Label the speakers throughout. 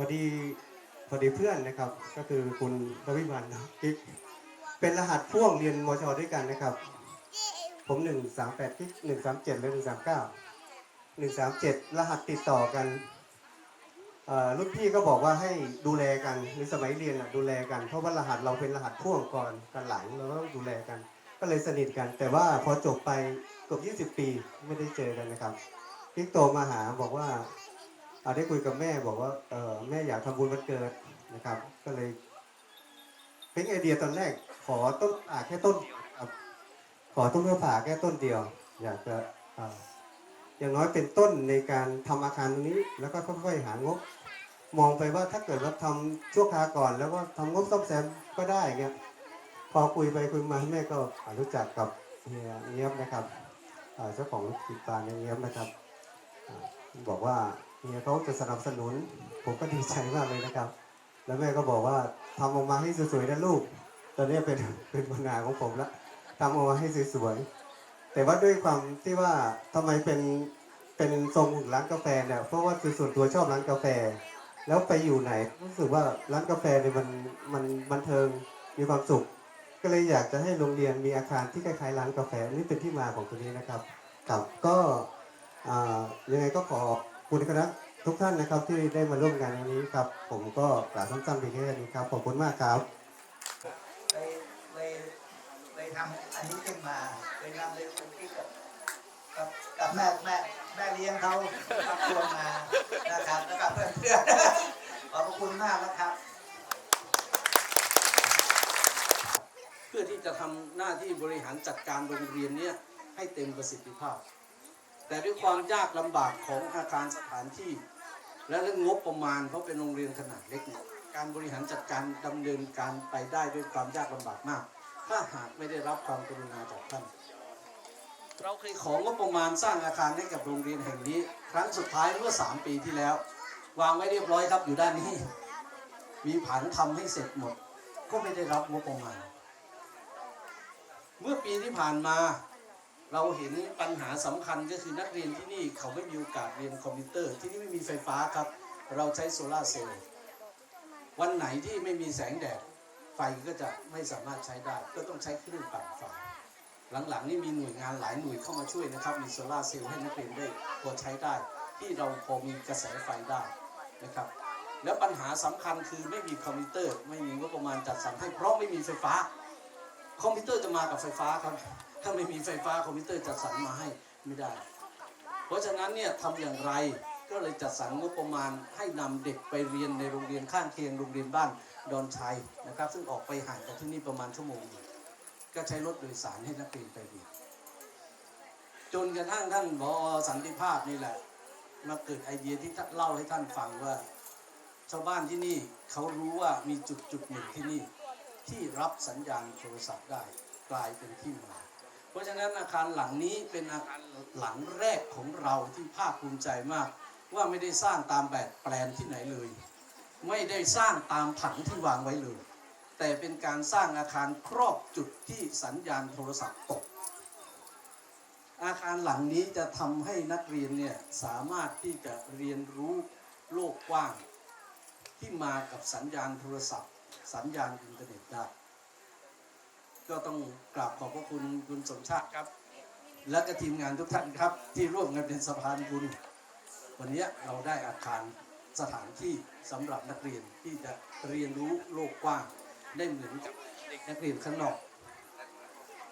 Speaker 1: อดีพอดีเพื่อนนะครับ ก็คือคุณรวิวันนะกิ๊กเป็นรหัสพ่วงเรียนมชด้วยกันนะครับ ผมหนึ่งสามแปดกิ๊กหนึ่งสามเจ็ดและหนึ่งสามเก้าหนึ่งสามเจ็ดรหัสติดต่อกันรุ่นพี่ก็บอกว่าให้ดูแลกันในสมัยเรียนอะดูแลกัน เพราะว่ารหัสเราเป็นรหัสพ่วงก่อนกันหลังเราก็ต้องดูแลกัน ก็เลยสนิทกัน แต่ว่าพอจบไปเกือบ20 ปีไม่ได้เจอกันนะครับกิ๊กโตมาหาบอกว่า อาได้คุยกับแม่บอกว่าเออแม่อยากทำบุญวันเกิดนะครับ ก็เลยเป็นไอเดียตอนแรก ขอต้นอ่าแค่ต้น ขอต้นเพื่อผ่าแค่ต้นเดียว อยากจะอย่างน้อยเป็นต้นในการทำอาคารตรงนี้ แล้วก็ค่อยๆหางบ มองไปว่าถ้าเกิดว่าทำชั่วคราก่อน แล้วก็ทำงบซ่อมแซมก็ได้เงี้ยพอคุยไปคุยมาแม่ก็รู้จักกับเฮียเงียบนะครับเจ้าของลูกศิษย์ปลาเงียบนะครับ บอกว่า เฮียเขาจะสนับสนุน ผมก็ดีใจมากเลยนะครับ แล้วแม่ก็บอกว่าทำออกมาให้สวยๆนะลูก ตอนนี้เป็นเป็นปัญหาของผมล้วทำออกมาให้สวยๆแต่ว่าด้วยความที่ว่าทำไมเป็นเป็นทรงร้านกาแฟเนี่ยเพราะว่าส่วนตัวชอบร้านกาแฟ แล้วไปอยู่ไหนรู้สึกว่าร้านกาแฟเนี่ยมันมันบันเทิงมีความสุข ก็เลยอยากจะให้โรงเรียนมีอาคารที่คล้ายๆร้านกาแฟนี่เป็นที่มาของตัวนี้นะครับครับก็ยังไงก็ขอ คุณคณะทุกท่านนะครับที่ได้มาร่วมงานในนี้ครับ ผมก็กล่าวสั้นๆเพียงแค่นี้ครับขอบคุณมากครับ
Speaker 2: เลยเลยเลยทำอันนี้ขึ้นมาเลยนำเลยคุณพี่กับกับกับแม่แม่แม่เลี้ยงเขาทักชวนมานะครับแล้วก็เพื่อนเพื่อนๆขอบพระคุณมากนะครับ
Speaker 3: เพื่อที่จะทำหน้าที่บริหารจัดการโรงเรียนเนี้ยให้เต็มประสิทธิภาพ แต่ด้วยความยากลำบากของอาคารสถานที่ และเรื่องงบประมาณเพราะเป็นโรงเรียนขนาดเล็ก การบริหารจัดการดำเนินการไปได้ด้วยความยากลำบากมาก ถ้าหากไม่ได้รับความกรุณาจากท่าน เราเคยของงบประมาณสร้างอาคารให้กับโรงเรียนแห่งนี้ ครั้งสุดท้ายเมื่อ 3 ปีที่แล้ว วางไว้เรียบร้อยครับอยู่ด้านนี้ มีผังทำให้เสร็จหมด ก็ไม่ได้รับงบประมาณ เมื่อปีที่ผ่านมา เราเห็นปัญหาสำคัญก็คือนักเรียนที่นี่เขาไม่มีโอกาสเรียนคอมพิวเตอร์ ที่นี่ไม่มีไฟฟ้าครับ เราใช้โซลาเซลล์วันไหนที่ไม่มีแสงแดดไฟก็จะไม่สามารถใช้ได้ ก็ต้องใช้เครื่องปั่นไฟหลังๆนี่มีหน่วยงานหลายหน่วยเข้ามาช่วยนะครับ มีโซลาเซลล์ให้นักเรียนได้พอใช้ได้ ที่เราพอมีกระแสไฟได้นะครับ แล้วปัญหาสำคัญคือไม่มีคอมพิวเตอร์ ไม่มีงบประมาณจัดสรรให้เพราะไม่มีไฟฟ้า คอมพิวเตอร์จะมากับไฟฟ้าครับ ถ้าไม่มีไฟฟ้าคอมพิวเตอร์จัดสรรมาให้ไม่ได้ เพราะฉะนั้นเนี่ยทำอย่างไรก็เลยจัดสรรงบประมาณให้นำเด็กไปเรียนในโรงเรียนข้างเคียงโรงเรียนบ้านดอนชัยนะครับ ซึ่งออกไปห่างจากที่นี่ประมาณชั่วโมงนึงก็ใช้รถโดยสารให้นักเรียนไปเรียนจนกระทั่งท่านบอสันติภาพนี่แหละมาเกิดไอเดียที่เล่าให้ท่านฟังว่า ชาวบ้านที่นี่เขารู้ว่ามีจุดจุดหนึ่งที่นี่ที่รับสัญญาณโทรศัพท์ได้กลายเป็นที่มา เพราะฉะนั้นอาคารหลังนี้เป็นอาคารหลังแรกของเราที่ภาคภูมิใจมาก ว่าไม่ได้สร้างตามแบบแปลนที่ไหนเลย ไม่ได้สร้างตามผังที่วางไว้เลย แต่เป็นการสร้างอาคารครอบจุดที่สัญญาณโทรศัพท์ตก อาคารหลังนี้จะทำให้นักเรียนเนี่ยสามารถที่จะเรียนรู้โลกกว้าง ที่มากับสัญญาณโทรศัพท์ สัญญาณอินเทอร์เน็ตได้ ก็ต้องกราบขอบพระคุณคุณสมชาติครับ และก็ทีมงานทุกท่านครับ ที่ร่วมกันเป็นสะพานบุญวันนี้เราได้อาคารสถานที่สำหรับนักเรียนที่จะเรียนรู้โลกกว้างได้เหมือนกับเด็กนักเรียนข้างนอก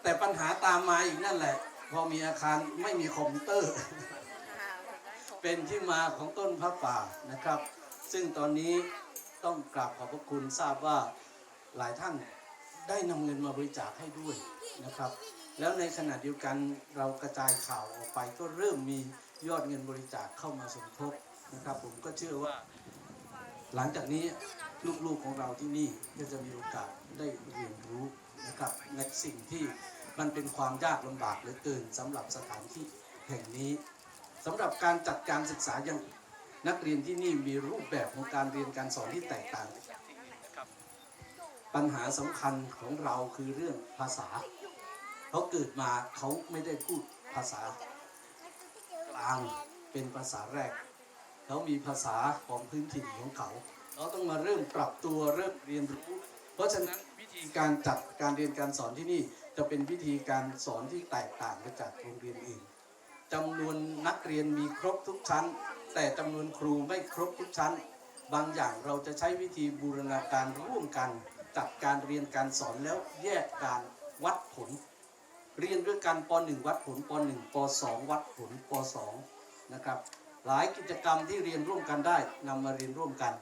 Speaker 3: แต่ปัญหาตามมาอีกนั่นแหละ พอมีอาคารไม่มีคอมพิวเตอร์ เป็นที่มาของต้นพระป่านะครับ ซึ่งตอนนี้ต้องกราบขอบพระคุณทราบว่าหลายท่าน ได้นำเงินมาบริจาคให้ด้วยนะครับ แล้วในขณะเดียวกันเรากระจายข่าวออกไปก็เริ่มมียอดเงินบริจาคเข้ามาสมทบนะครับ ผมก็เชื่อว่า หลังจากนี้ลูกๆของเราที่นี่ก็จะมีโอกาสได้เรียนรู้นะครับในสิ่งที่มันเป็นความยากลำบากเหลือเกินสำหรับสถานที่แห่งนี้สำหรับการจัดการศึกษาอย่างนักเรียนที่นี่มีรูปแบบของการเรียนการสอนที่แตกต่างจากที่นี่นะครับ ปัญหาสำคัญของเราคือเรื่องภาษาเขาเกิดมาเขาไม่ได้พูดภาษากลางเป็นภาษาแรก เขามีภาษาของพื้นถิ่นของเขา เราต้องมาเริ่มปรับตัวเริ่มเรียนรู้ เพราะฉะนั้นวิธีการจัดการเรียนการสอนที่นี่จะเป็นวิธีการสอนที่แตกต่างไปจากโรงเรียนอื่นจำนวนนักเรียนมีครบทุกชั้น แต่จำนวนครูไม่ครบทุกชั้น บางอย่างเราจะใช้วิธีบูรณาการร่วมกัน จัดการเรียนการสอนแล้วแยกการวัดผล เรียนด้วยกันป .1 วัดผลป .1 ป .2 วัดผลป .2 นะครับหลายกิจกรรมที่เรียนร่วมกันได้นำมาเรียนร่วมกัน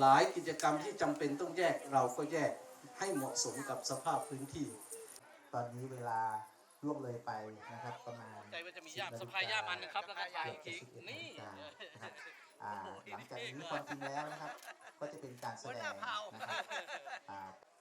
Speaker 3: หลายกิจกรรมที่จำเป็นต้องแยกเราก็แยกให้เหมาะสมกับสภาพพื้นที่
Speaker 4: ตอนนี้เวลาล่วงเลยไปนะครับประมาณ
Speaker 5: ใจว่าจะมีย่ามสะพายย่ามอันหนึงครับแล้วก็ถ่ายอีกที
Speaker 4: เกือบจะ
Speaker 5: นี่
Speaker 4: 11นาฬิกานะครับอ่าหลังจากนี้ความจริงแล้วนะครับ ก็จะเป็นการแสดงนะครับ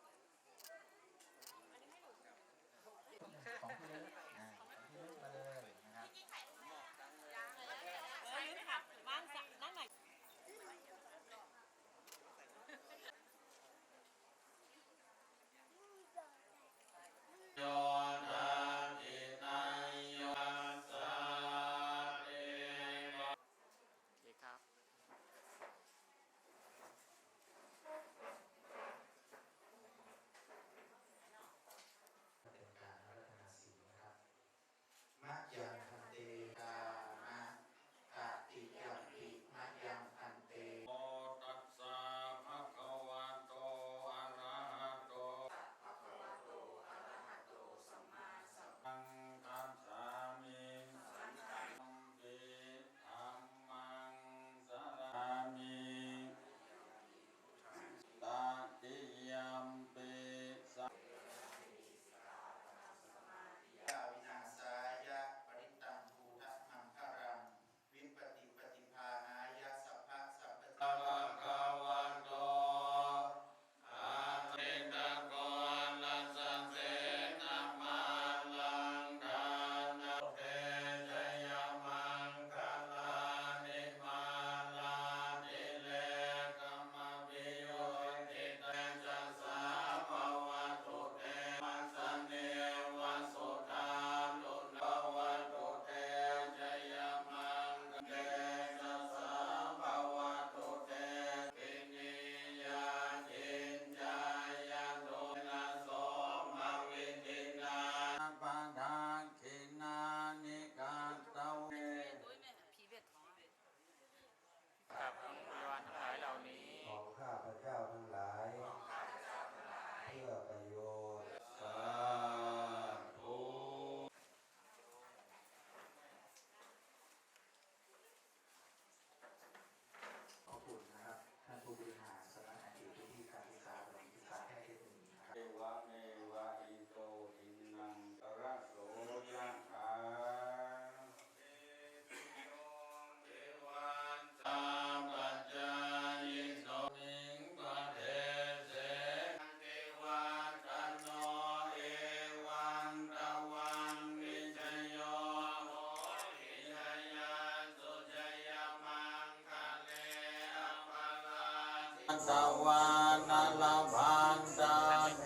Speaker 4: ส
Speaker 6: วา
Speaker 4: นา
Speaker 6: ล
Speaker 4: พันตาเท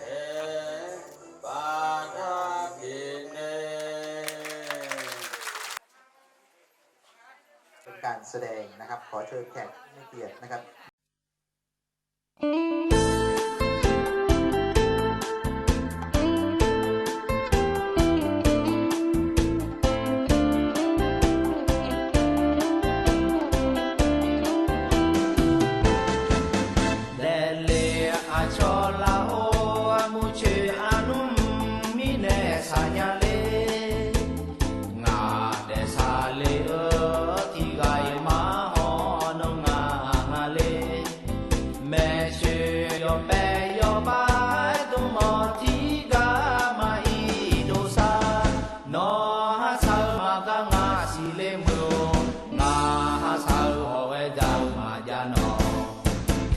Speaker 6: ปาทาคิเนเป็น
Speaker 4: การแสดงนะครับ ขอเชิญแขกผู้มีเกียรตินะครับ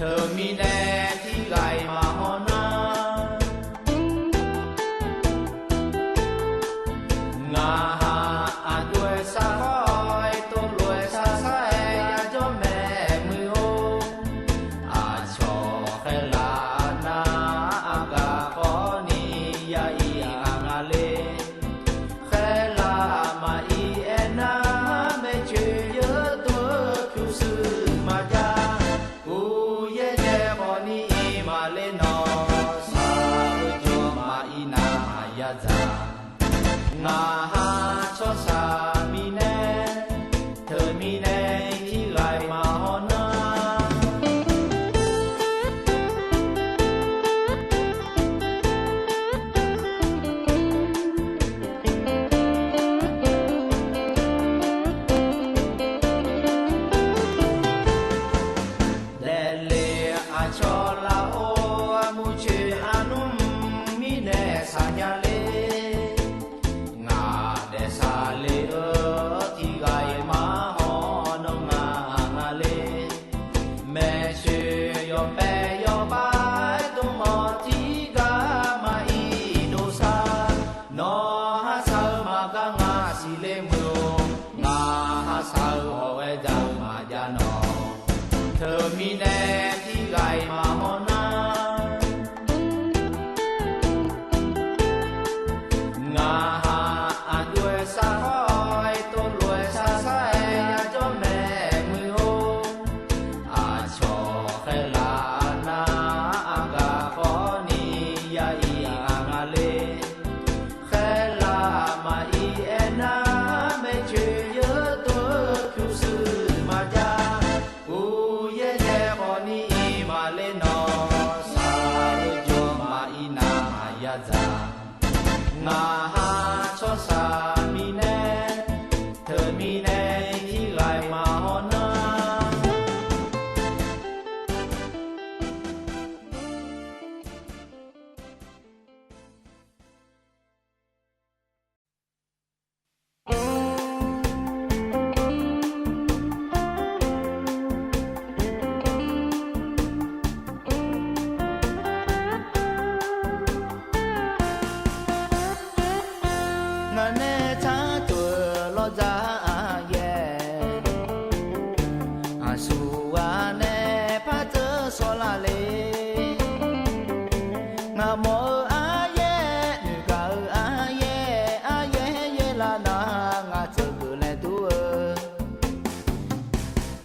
Speaker 7: เธอมีแน่ที่ไหลมา 呀咋，那哈错啥？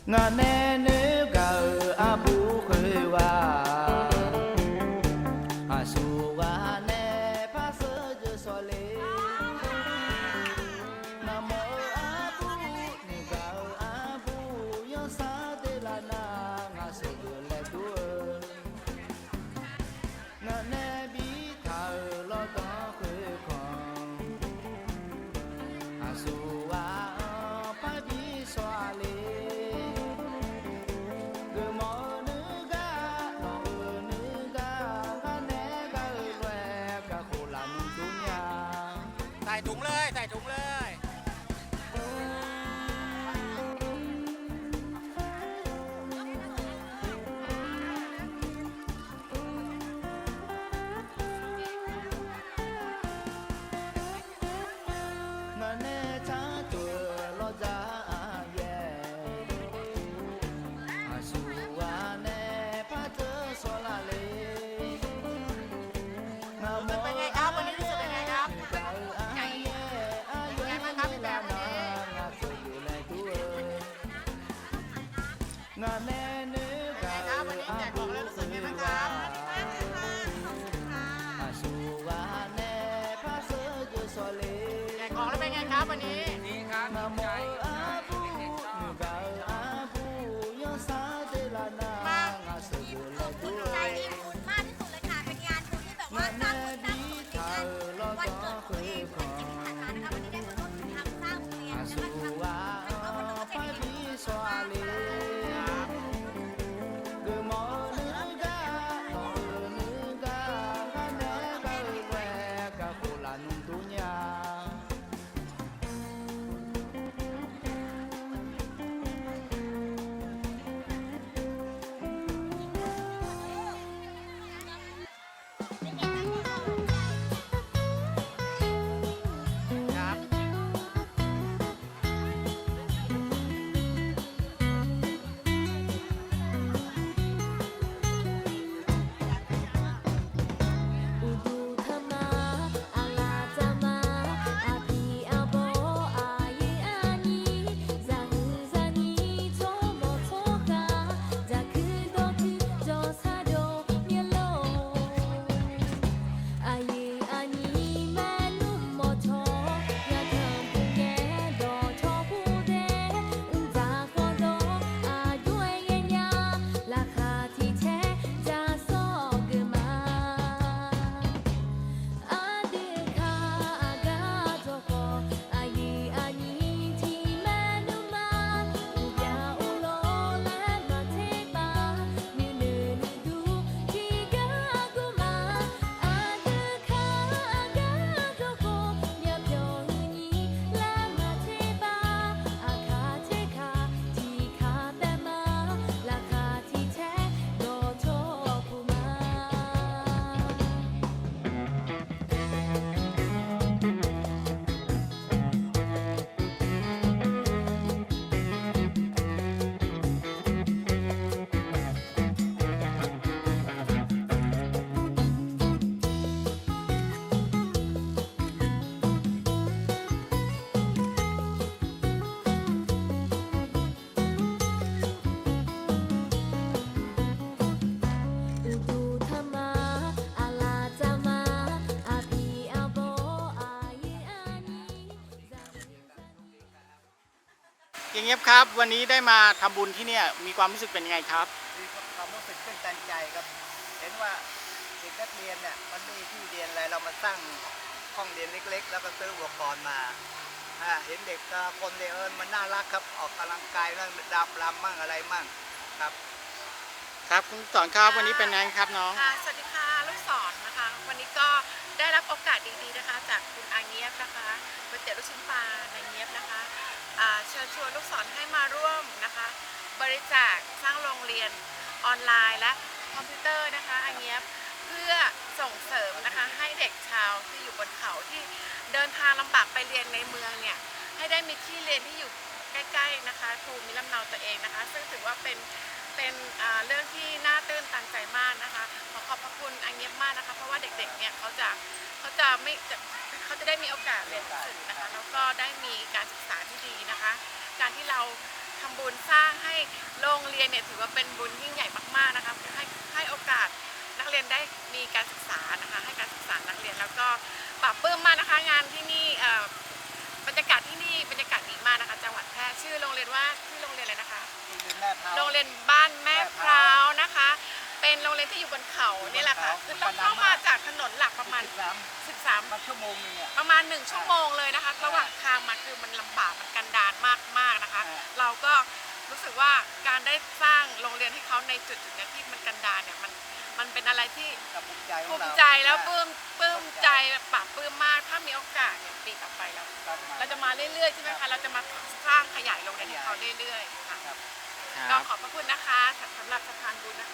Speaker 7: Na, na,
Speaker 5: na. ถุงเลย ใส่ถุงเลย ไงครับวันนี้แจกของแล้วรู้สึกไงบ้างครับ
Speaker 7: แจ
Speaker 5: กของแล้วเป็นไงครับวันนี้ ดีครับ
Speaker 7: ดี
Speaker 8: ใจ เงี้ย
Speaker 7: บค
Speaker 5: รับ วันนี้ได้มาทำบุญที่เนี่ยมีความรู้สึกเป็นยังไงครับ
Speaker 2: มีความรู้สึกตื้นตันใจครับ เห็นว่าเด็กนักเรียนเนี่ยมันไม่มีที่เรียนอะไรเรามาตั้งห้องเรียนเล็ก ๆ แล้วก็ซื้ออุปกรณ์มาอ่าเห็นเด็กแต่ละคนเนี่ยเออมันน่ารักครับ ออกกำลังกายนั่งดับรำมั่งอะไรมั่งครับ
Speaker 5: ครับคุณสอนครับวันนี้เป็นไงครับน้อง
Speaker 9: ค่ะสวัสดีค่ะลูกศรนะคะ วันนี้ก็ได้รับโอกาสดีๆนะคะ จากคุณอาเงียบนะคะก๋วยเตี๋ยวลูกชิ้นปลาในเงียบนะคะอ่า เชิญชวนลูกศรให้มาร่วมนะคะ บริจาคสร้างโรงเรียนออนไลน์และคอมพิวเตอร์นะคะอาเงียบเพื่อส่งเสริมนะคะให้เด็กชาวที่อยู่บนเขาที่เดินทางลำบากไปเรียนในเมืองเนี่ยให้ได้มีที่เรียนที่อยู่ใกล้ๆนะคะภูมิลำเนาตัวเองนะคะ ซึ่งถือว่าเป็นเป็นเรื่องที่น่าตื้นตันใจมากนะคะขอขอบพระคุณอันเงียบมากนะคะ เพราะว่าเด็กๆเนี่ยเขาจะเขาจะไม่เขาจะได้มีโอกาสเรียนหนังสือนะคะแล้วก็ได้มีการศึกษาที่ดีนะคะ การ ที่เราทำบุญสร้างให้โรงเรียนเนี่ยถือว่าเป็นบุญยิ่งใหญ่มากๆนะคะให้ให้โอกาสนักเรียนได้มีการศึกษานะคะให้การศึกษานักเรียนแล้วก็ปรับปลื้มมากนะคะงานที่นี่เอ่อบรรยากาศที่นี่บรรยากาศดีมากนะคะ จังหวัดแพร่ชื่อโรงเรียนว่าชื่อโรงเรียนอะไรนะคะ โรงเรียนบ้านแม่พร้าวนะคะ เป็นโรงเรียนที่อยู่บนเขาเนี่ยแหละค่ะคือต้องเข้ามาจากถนนหลักประมาณ 13
Speaker 2: มาชั่วโมงนึงเนี่ย
Speaker 9: ประมาณ 1 ชั่วโมงเลยนะคะ ระหว่างทางมาคือมันลำบากมันกันดารมากๆนะคะ
Speaker 2: อ่า
Speaker 9: เราก็รู้สึกว่าการได้สร้างโรงเรียนให้เขาในจุดจุดๆเนี้ยที่มันกันดารเนี่ยมันมันเป็นอะไรที่
Speaker 2: กับภูมิใจข
Speaker 9: ภู
Speaker 2: องเรา
Speaker 9: มิใจแล้วปลื้มปลื้มใจปรับปลื้มมากถ้ามีโอกาสเนี่ยปีต่อไปเรา
Speaker 2: ครับ
Speaker 9: เราจะมาเรื่อยๆใช่ไหมคะเราจะมาสร้างขยายโรงเรียนให้เขาเรื่อยๆค่ะ
Speaker 2: ครับ
Speaker 9: ก็ขอบพระคุณนะคะสำหรับสะพานบุญนะคะอัน